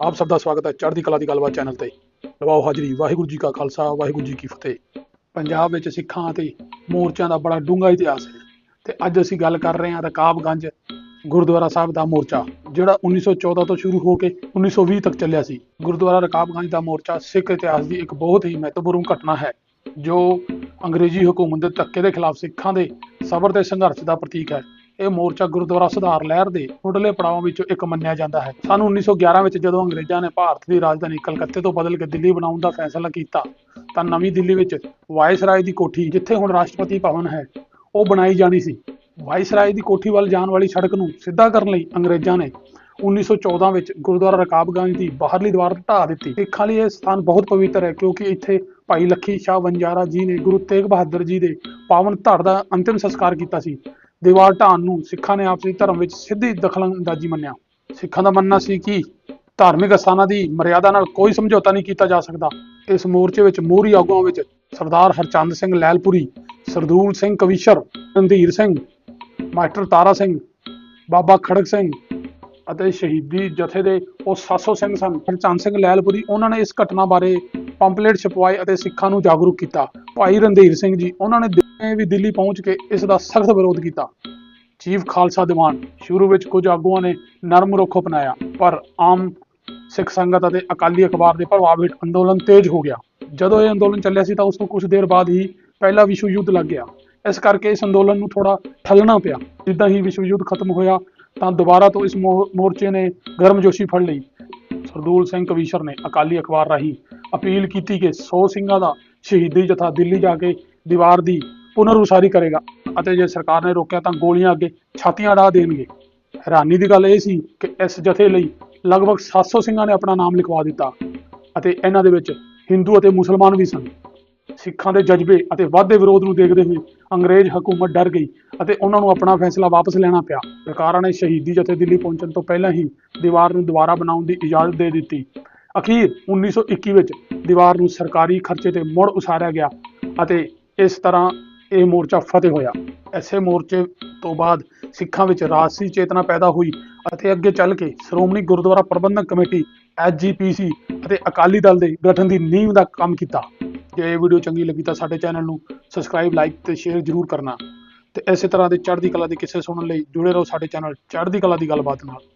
ਆਪ ਸਭ ਦਾ ਸਵਾਗਤ ਹੈ ਚੜ੍ਹਦੀ ਕਲਾ ਦੀ ਗੱਲਬਾਤ ਚੈਨਲ ਤੇ। ਲਵਾਓ ਹਾਜ਼ਰੀ। ਵਾਹਿਗੁਰੂ ਜੀ ਕਾ ਖਾਲਸਾ, ਵਾਹਿਗੁਰੂ ਜੀ ਕੀ ਫਤਿਹ। ਪੰਜਾਬ ਵਿੱਚ ਸਿੱਖਾਂ ਅਤੇ ਮੋਰਚਿਆਂ ਦਾ ਬੜਾ ਡੂੰਘਾ ਇਤਿਹਾਸ ਹੈ ਤੇ ਅੱਜ ਅਸੀਂ ਗੱਲ ਕਰ ਰਹੇ ਹਾਂ ਰਕਾਬਗੰਜ ਗੁਰਦੁਆਰਾ ਸਾਹਿਬ ਦਾ ਮੋਰਚਾ, ਜਿਹੜਾ 1914 ਤੋਂ ਸ਼ੁਰੂ ਹੋ ਕੇ 1920 ਤੱਕ ਚੱਲਿਆ ਸੀ। ਗੁਰਦੁਆਰਾ ਰਕਾਬਗੰਜ ਦਾ ਮੋਰਚਾ ਸਿੱਖ ਇਤਿਹਾਸ ਦੀ ਇੱਕ ਬਹੁਤ ਹੀ ਮਹੱਤਵਪੂਰਨ ਘਟਨਾ ਹੈ, ਜੋ ਅੰਗਰੇਜ਼ੀ ਹਕੂਮਤ ਦੇ ਧੱਕੇ ਦੇ ਖਿਲਾਫ ਸਿੱਖਾਂ ਦੇ ਸਬਰ ਤੇ ਸੰਘਰਸ਼ ਦਾ ਪ੍ਰਤੀਕ ਹੈ। ਇਹ ਮੋਰਚਾ ਗੁਰਦੁਆਰਾ ਸੁਧਾਰ ਲਹਿਰ ਦੇ ਮੁੱਢਲੇ ਪੜਾਵਾਂ ਵਿੱਚੋਂ ਇੱਕ ਮੰਨਿਆ ਜਾਂਦਾ ਹੈ। ਸਾਨੂੰ 1911 ਵਿੱਚ ਜਦੋਂ ਅੰਗਰੇਜ਼ਾਂ ਨੇ ਭਾਰਤ ਦੀ ਰਾਜਧਾਨੀ ਕਲਕੱਤੇ ਤੋਂ ਬਦਲ ਕੇ ਦਿੱਲੀ ਬਣਾਉਣ ਦਾ ਫੈਸਲਾ ਕੀਤਾ, ਤਾਂ ਨਵੀਂ ਦਿੱਲੀ ਵਿੱਚ ਵਾਇਸਰਾਏ ਦੀ ਕੋਠੀ, ਜਿੱਥੇ ਹੁਣ ਰਾਸ਼ਟਰਪਤੀ ਭਵਨ ਹੈ, ਉਹ ਬਣਾਈ ਜਾਣੀ ਸੀ। ਵਾਇਸਰਾਏ ਦੀ ਕੋਠੀ ਵੱਲ ਜਾਣ ਵਾਲੀ ਸੜਕ ਨੂੰ ਸਿੱਧਾ ਕਰਨ ਲਈ ਅੰਗਰੇਜ਼ਾਂ ਨੇ 1914 ਵਿੱਚ ਗੁਰਦੁਆਰਾ ਰਕਾਬਗੰਜ ਦੀ ਬਾਹਰਲੀ ਦੀਵਾਰ ਢਾਹ ਦਿੱਤੀ। ਸਿੱਖਾਂ ਲਈ ਇਹ ਸਥਾਨ ਬਹੁਤ ਪਵਿੱਤਰ ਹੈ, ਕਿਉਂਕਿ ਇੱਥੇ ਭਾਈ ਲੱਖੀ ਸ਼ਾਹ ਵੰਜਾਰਾ ਜੀ ਨੇ ਗੁਰੂ ਤੇਗ ਬਹਾਦਰ ਜੀ ਦੇ ਪਾਵਨ ਧੜ ਦਾ ਅੰਤਿਮ ਸੰਸਕਾਰ ਕੀਤਾ ਸੀ। ਦੀਵਾਰ ਢਾਣ ਨੂੰ ਸਿੱਖਾਂ ਨੇ ਆਪਸੀ ਧਰਮ ਵਿੱਚ ਸਿੱਧੀ ਦਖਲਅੰਦਾਜ਼ੀ ਮੰਨਿਆ। ਸਿੱਖਾਂ ਦਾ ਮੰਨਣਾ ਸੀ ਕਿ ਧਾਰਮਿਕ ਅਸਥਾਨਾਂ ਦੀ ਮਰਿਆਦਾ ਨਾਲ ਕੋਈ ਸਮਝੌਤਾ ਨਹੀਂ ਕੀਤਾ ਜਾ ਸਕਦਾ। ਇਸ ਮੋਰਚੇ ਵਿੱਚ ਮੋਹਰੀ ਆਗੂਆਂ ਵਿੱਚ ਸਰਦਾਰ ਹਰਚੰਦ ਸਿੰਘ ਲੈਲਪੁਰੀ, ਸਰਦੂਲ ਸਿੰਘ ਕਵੀਸ਼ਰ, ਰਣਧੀਰ ਸਿੰਘ, ਮਾਸਟਰ ਤਾਰਾ ਸਿੰਘ, ਬਾਬਾ ਖੜਕ ਸਿੰਘ ਅਤੇ ਸ਼ਹੀਦੀ ਜਥੇ ਦੇ ਉਹ 700 ਸਿੰਘ ਸਨ। ਹਰਚੰਦ ਸਿੰਘ ਲੈਲਪੁਰੀ ਉਹਨਾਂ ਨੇ ਇਸ ਘਟਨਾ ਬਾਰੇ ਪੰਪਲੇਟ ਛਪਵਾਏ ਅਤੇ ਸਿੱਖਾਂ ਨੂੰ ਜਾਗਰੂਕ ਕੀਤਾ। ਭਾਈ ਰਣਧੀਰ ਸਿੰਘ ਜੀ, ਉਹਨਾਂ ਨੇ ਦਿੱਲੀ ਵੀ ਦਿੱਲੀ ਪਹੁੰਚ ਕੇ ਇਸ ਦਾ ਸਖਤ ਵਿਰੋਧ ਕੀਤਾ। ਚੀਫ ਖਾਲਸਾ ਦੀਵਾਨ, ਸ਼ੁਰੂ ਵਿੱਚ ਕੁਝ ਆਗੂਆਂ ਨੇ ਨਰਮ ਰੁਖ ਅਪਣਾਇਆ, ਪਰ ਆਮ ਸਿੱਖ ਸੰਗਤ ਅਤੇ ਅਕਾਲੀ ਅਖਬਾਰ ਦੇ ਪ੍ਰਭਾਵ ਹੇਠ ਅੰਦੋਲਨ ਤੇਜ਼ ਹੋ ਗਿਆ। ਜਦੋਂ ਇਹ ਅੰਦੋਲਨ ਚੱਲਿਆ ਸੀ ਤਾਂ ਉਸ ਤੋਂ ਕੁਝ ਦੇਰ ਬਾਅਦ ਹੀ ਪਹਿਲਾ ਵਿਸ਼ਵ ਯੁੱਧ ਲੱਗ ਗਿਆ। ਇਸ ਕਰਕੇ ਇਸ ਅੰਦੋਲਨ ਨੂੰ ਥੋੜਾ ਠੱਲਣਾ ਪਿਆ। ਜਿੱਦਾਂ ਹੀ ਵਿਸ਼ਵ ਯੁੱਧ ਖਤਮ ਹੋਇਆ, ਤਾਂ ਦੁਬਾਰਾ ਤੋਂ ਇਸ ਮੋਰਚੇ ਨੇ ਗਰਮਜੋਸ਼ੀ ਫੜ ਲਈ। ਸਰਦੂਲ ਸਿੰਘ ਕਵੀਸ਼ਰ ਨੇ ਅਕਾਲੀ ਅਖਬਾਰ ਰਾਹੀਂ ਅਪੀਲ ਕੀਤੀ ਕਿ 100 ਸਿੰਘਾਂ ਦਾ ਸ਼ਹੀਦੀ ਜਥਾ ਦਿੱਲੀ ਜਾ ਕੇ ਦੀਵਾਰ ਦੀ ਪੁਨਰ ਉਸਾਰੀ ਕਰੇਗਾ ਅਤੇ ਜੇ ਸਰਕਾਰ ਨੇ ਰੋਕਿਆ ਤਾਂ ਗੋਲੀਆਂ ਅੱਗੇ ਛਾਤੀਆਂ ਢਾ ਦੇਣਗੇ। ਹੈਰਾਨੀ ਦੀ ਗੱਲ ਇਹ ਸੀ ਕਿ ਇਸ ਜਥੇ ਲਈ ਲਗਭਗ 700 ਸਿੰਘਾਂ ਨੇ ਆਪਣਾ ਨਾਮ ਲਿਖਵਾ ਦਿੱਤਾ ਅਤੇ ਇਹਨਾਂ ਦੇ ਵਿੱਚ ਹਿੰਦੂ ਅਤੇ ਮੁਸਲਮਾਨ ਵੀ ਸਨ। ਸਿੱਖਾਂ ਦੇ ਜਜ਼ਬੇ ਅਤੇ ਵਾਧੇ ਵਿਰੋਧ ਨੂੰ ਦੇਖਦੇ ਹੋਏ ਅੰਗਰੇਜ਼ ਹਕੂਮਤ ਡਰ ਗਈ ਅਤੇ ਉਹਨਾਂ ਨੂੰ ਆਪਣਾ ਫੈਸਲਾ ਵਾਪਸ ਲੈਣਾ ਪਿਆ। ਸਰਕਾਰਾਂ ਨੇ ਸ਼ਹੀਦੀ ਜਥੇ ਦਿੱਲੀ ਪਹੁੰਚਣ ਤੋਂ ਪਹਿਲਾਂ ਹੀ ਦੀਵਾਰ ਨੂੰ ਦੁਬਾਰਾ ਬਣਾਉਣ ਦੀ ਇਜਾਜ਼ਤ ਦੇ ਦਿੱਤੀ। ਅਖੀਰ 1921 ਵਿੱਚ ਦੀਵਾਰ ਨੂੰ ਸਰਕਾਰੀ ਖਰਚੇ ਤੇ ਮੁੜ ਉਸਾਰਿਆ ਗਿਆ ਅਤੇ ਇਸ ਤਰ੍ਹਾਂ ਇਹ ਮੋਰਚਾ ਫਤਿਹ ਹੋਇਆ। ਐਸੇ ਮੋਰਚੇ ਤੋਂ ਬਾਅਦ ਸਿੱਖਾਂ ਵਿੱਚ ਰਾਜਸੀ ਚੇਤਨਾ ਪੈਦਾ ਹੋਈ ਅਤੇ ਅੱਗੇ ਚੱਲ ਕੇ ਸ਼੍ਰੋਮਣੀ ਗੁਰਦੁਆਰਾ ਪ੍ਰਬੰਧਕ ਕਮੇਟੀ ਐਸਜੀਪੀਸੀ ਅਤੇ ਅਕਾਲੀ ਦਲ ਦੇ ਗਠਨ ਦੀ ਨੀਂਹ ਦਾ ਕੰਮ ਕੀਤਾ। ਜੇ ਇਹ ਵੀਡੀਓ ਚੰਗੀ ਲੱਗੀ ਤਾਂ ਸਾਡੇ ਚੈਨਲ ਨੂੰ ਸਬਸਕ੍ਰਾਈਬ, ਲਾਈਕ ਤੇ ਸ਼ੇਅਰ ਜ਼ਰੂਰ ਕਰਨਾ। ਤੇ ਇਸੇ ਤਰ੍ਹਾਂ ਦੇ ਚੜ੍ਹਦੀ ਕਲਾ ਦੇ ਕਿੱਸੇ ਸੁਣਨ ਲਈ ਜੁੜੇ ਰਹੋ ਸਾਡੇ ਚੈਨਲ ਚੜ੍ਹਦੀ ਕਲਾ ਦੀ ਗੱਲਬਾਤ ਨਾਲ।